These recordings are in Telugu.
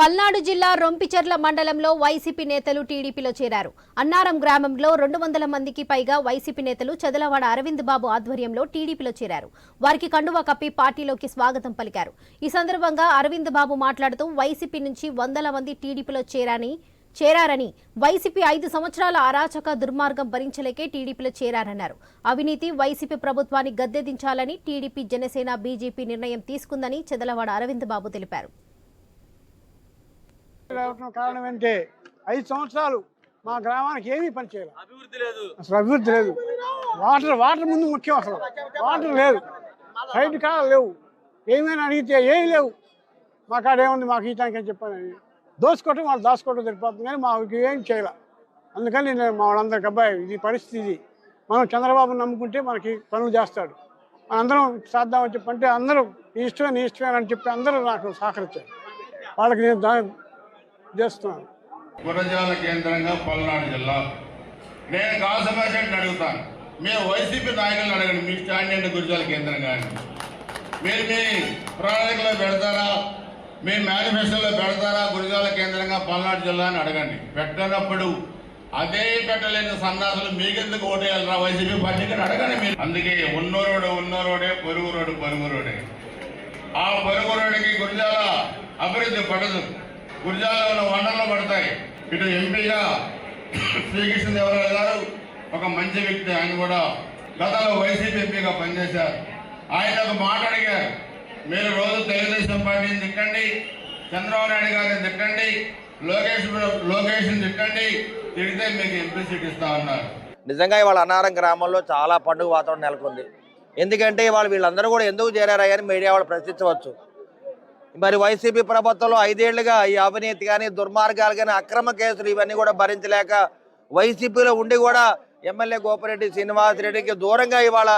పల్నాడు జిల్లా రొంపిచెర్ల మండలంలో వైసీపీ నేతలు టీడీపీలో చేరారు. అన్నారం గ్రామంలో రెండు వందల మందికి పైగా వైసీపీ నేతలు చదలవాడ అరవింద్ బాబు ఆధ్వర్యంలో టీడీపీలో చేరారు. వారికి కండువా కప్పి పార్టీలోకి స్వాగతం పలికారు. ఈ సందర్భంగా అరవింద్ బాబు మాట్లాడుతూ వైసీపీ నుంచి వందల మంది టీడీపీలో చేరాని చేరారని వైసీపీ ఐదు సంవత్సరాల అరాచక దుర్మార్గం భరించలేకే టీడీపీలో చేరారన్నారు. అవినీతి వైసీపీ ప్రభుత్వాన్ని గద్దెదించాలని టీడీపీ జనసేన బీజేపీ నిర్ణయం తీసుకుందని చెదలవాడ అరవింద్ బాబు తెలిపారు. కారణం ఏంటంటే ఐదు సంవత్సరాలు మా గ్రామానికి ఏమీ పని చేయాలి అభివృద్ధి లేదు. అసలు అభివృద్ధి లేదు. వాటర్ వాటర్ ముందు ముఖ్యం అసలు. వాటర్ లేదు. సైడ్ కాలు లేవు. ఏమైనా అడిగితే ఏమీ లేవు. మా కాడ ఏముంది? మాకు ఇటానికి అని చెప్పాను దోసుకోవటం వాళ్ళు దాచుకోవటం సరిపోతుంది కానీ మాకు ఏం చేయాల. అందుకని నేను మా వాళ్ళందరికి అబ్బాయి ఇది పరిస్థితి ఇది. మనం చంద్రబాబు నమ్ముకుంటే మనకి పనులు చేస్తాడు. అందరం సాధ్యమని చెప్పంటే అందరూ నీ ఇష్టమే నీ ఇష్టమే అని చెప్పి అందరూ నాకు సహకరించారు. వాళ్ళకి నేను చేస్తున్నాను. గురజాల కేంద్రంగా పల్నాడు జిల్లా. నేను కాసమేషన్ అడుగుతాను. మేము వైసీపీ నాయకులను అడగండి మీ స్టాండ్ అండి గురజాల కేంద్రంగా మీరు మీ ప్రణాళికలో పెడతారా? మీ మేనిఫెస్టోలో పెడతారా గురజాల కేంద్రంగా పల్నాడు జిల్లా అని అడగండి. పెట్టనప్పుడు అదే పెట్టలేని సన్నాసులు మీకెందుకు ఓటేయాలరా? వైసీపీ పార్టీకి అడగండి మీరు. అందుకే ఉన్నోరోడు ఉన్నోరోడే పరుగు రోడే ఆ పొరుగురోడికి గురజాల అభివృద్ధి పడదు. గురజాలలో ఉన్న పడతాయి. ఇటు ఎంపీగా శ్రీకృష్ణ దేవరాయ గారు ఒక మంచి వ్యక్తి. ఆయన కూడా గతంలో వైసీపీ ఎంపీగా పనిచేశారు. ఆయన ఒక మాట అడిగారు. మీరు రోజు తెలుగుదేశం పార్టీని తిట్టండి చంద్రబాబు నాయుడు గారిని తిట్టండి లోకేష్ లోకేష్ని తిట్టండి తిడితే మీకు ఎంపీ సీట్ ఇస్తా ఉన్నారు నిజంగా ఇవాళ అన్నారం గ్రామంలో చాలా పండుగ వాతావరణం నెలకొంది. ఎందుకంటే ఇవాళ వీళ్ళందరూ కూడా ఎందుకు చేరారని మీడియా వాళ్ళు ప్రశ్నించవచ్చు. మరి వైసీపీ ప్రభుత్వంలో ఐదేళ్ళుగా ఈ అవినీతి కానీ దుర్మార్గాలు కానీ అక్రమ కేసులు ఇవన్నీ కూడా భరించలేక వైసీపీలో ఉండి కూడా ఎమ్మెల్యే గోపిరెడ్డి శ్రీనివాసరెడ్డికి దూరంగా ఇవాళ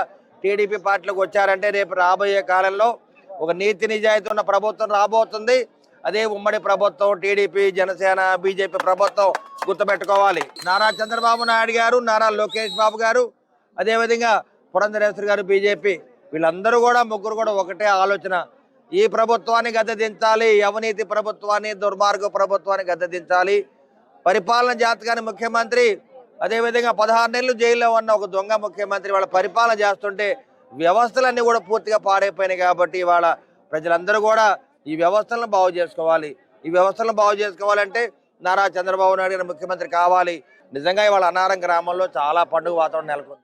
టీడీపీ పార్టీలకు వచ్చారంటే రేపు రాబోయే కాలంలో ఒక నీతి నిజాయితీ ఉన్న ప్రభుత్వం రాబోతుంది. అదే ఉమ్మడి ప్రభుత్వం టీడీపీ జనసేన బీజేపీ ప్రభుత్వం గుర్తుపెట్టుకోవాలి. నారా చంద్రబాబు నాయుడు గారు నారా లోకేష్ బాబు గారు అదేవిధంగా పురంధరేశ్వరి గారు బీజేపీ వీళ్ళందరూ కూడా ముగ్గురు కూడా ఒకటే ఆలోచన. ఈ ప్రభుత్వాన్ని గద్దెదించాలి అవినీతి ప్రభుత్వాన్ని దుర్మార్గ ప్రభుత్వాన్ని గద్దెదించాలి. పరిపాలన జాతకాన్ని ముఖ్యమంత్రి అదేవిధంగా పదహారు నెలలు జైల్లో ఉన్న ఒక దొంగ ముఖ్యమంత్రి వాళ్ళ పరిపాలన చేస్తుంటే వ్యవస్థలన్నీ కూడా పూర్తిగా పాడైపోయినాయి కాబట్టి ఇవాళ ప్రజలందరూ కూడా ఈ వ్యవస్థలను బాగు చేసుకోవాలి. ఈ వ్యవస్థలను బాగు చేసుకోవాలంటే నారా చంద్రబాబు నాయుడు గారు ముఖ్యమంత్రి కావాలి. నిజంగా ఇవాళ అన్నారం గ్రామంలో చాలా పండుగ వాతావరణం నెలకొంది.